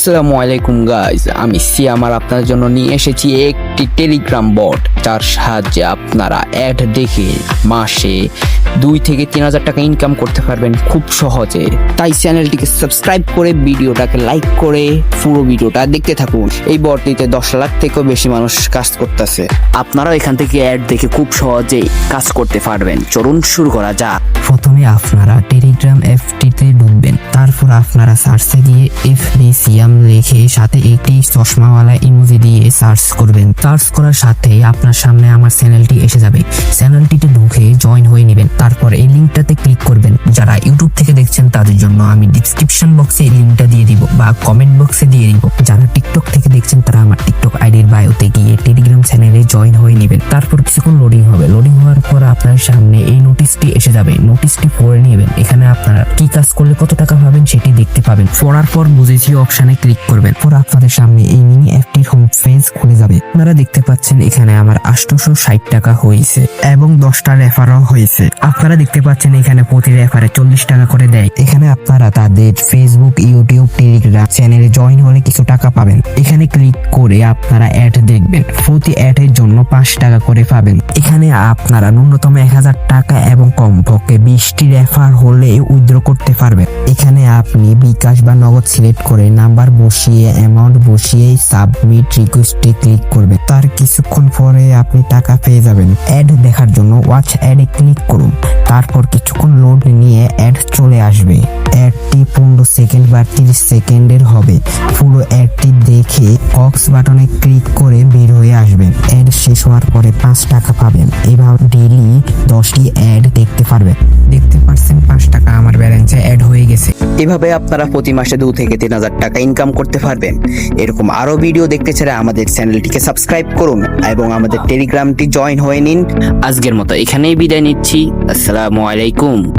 আসসালামু আলাইকুম গাইজ আমি সিয়ামার আপনার জন্য নিয়ে এসেছি একটি টেলিগ্রাম বট যার সাহায্যে আপনারা অ্যাড দেখে মাসে দুই থেকে তিন হাজার টাকা ইনকাম করতে পারবেন খুব সহজে। তাই চ্যানেলটিকে সাবস্ক্রাইব করে ভিডিওটাকে লাইক করে পুরো ভিডিওটা দেখতে থাকুন। এই বর্তিতে দশ লাখ থেকেও বেশি মানুষ কাজ করতেছে। আপনারাও এখান থেকে অ্যাড দেখে খুব সহজেই কাজ করতে পারবেন। চলুন শুরু করা যাক। প্রথমে আপনারা টেলিগ্রাম অ্যাপটিতে ঢুকবেন। তারপর আপনারা সার্চে গিয়ে এফ সিয়াম লিখে সাথে একটি চশমাওয়ালা ইমোজি দিয়ে সার্চ করবেন। সার্চ করার সাথে আপনার সামনে আমার চ্যানেলটি এসে যাবে। চ্যানেলটিতে ঢুকে জয়েন হয়ে নেবেন। তারপর এই লিঙ্কটাতে ক্লিক করবেন। যারা ইউটিউব থেকে দেখছেন, তাদের জন্য আমি ডিসক্রিপশন বক্সে লিঙ্কটা দিয়ে দিব বা কমেন্ট বক্সে দিয়ে দিব। যারা টিকটক থেকে দেখছেন, তারা আমার টিকটক আইডির বায়োতে গিয়ে টেলিগ্রাম চ্যানেলে জয়েন হয়ে নেবেন। তারপর কিছুক্ষণ লোডিং হবে। লোডিং হওয়ার পর আপনার সামনে এই নোটিশটি এসে যাবে। নোটিশটি পড়ে নেবেন। এখানে আপনারা কি কাজ করলে কত টাকা পাবেন সেটি দেখতে পাবেন। পড়ার পর বুঝেছি অপশানে ক্লিক করবেন। পর আপনাদের সামনে এই মিনি অ্যাপটির হোম পেজ খুলে যাবে। আপনারা দেখতে পাচ্ছেন, এখানে আমার আটশোশো ষাট টাকা হয়েছে এবং দশটা রেফারও হয়েছে। আপনারা দেখতে পাচ্ছেন, এখানে প্রতি রেফারে চল্লিশ টাকা করে দেয়। এখানে আপনারা তাদের ফেসবুক ইউটিউব টেলিগ্রাম চ্যানেলে জয়েন হলে কিছু টাকা পাবেন। এখানে ক্লিক করে আপনারা অ্যাড দেখবেন। প্রতি অ্যাডের জন্য পাঁচ টাকা করে পাবেন। এখানে আপনারা ন্যূনতম এক হাজার টাকা এবং কমপক্ষে বিশটি রেফার হলে উইথড্র করতে পারবেন। এখানে আপনি বিকাশ বা নগদ সিলেক্ট করে নাম্বার বসিয়ে অ্যামাউন্ট বসিয়ে সাবমিট রিকোয়েস্টে ক্লিক করবেন। তার কিছুক্ষণ পরে আপনি টাকা পেয়ে যাবেন। অ্যাড দেখার জন্য ওয়াচ অ্যাডে ক্লিক করুন। তারপর কিছুক্ষণ লোড নিয়ে অ্যাড চলে আসবে অ্যাডটি পনেরো সেকেন্ড বা তিরিশ সেকেন্ডের হবে। পুরো অ্যাডটি দেখে কক্স বাটনে ক্লিক করে বের হয়ে আসবেন। অ্যাড শেষ হওয়ার পরে পাঁচ টাকা পাবেন। এভাবে ডেলি দশটি অ্যাড দেখতে পারবেন। দেখতে পাচ্ছেন পাঁচ টাকা আমার ব্যালেন্সে অ্যাড হয়ে গেছে। এভাবে আপনারা প্রতি মাসে দু থেকে তিন হাজার টাকা ইনকাম করতে পারবেন। এরকম আরও ভিডিও দেখতে চাইলে আমাদের চ্যানেলটিকে সাবস্ক্রাইব করুন এবং আমাদের টেলিগ্রামটি জয়েন হয়ে নিন। আজকের মতো এখানেই বিদায় নিচ্ছি। আসসালামু আলাইকুম।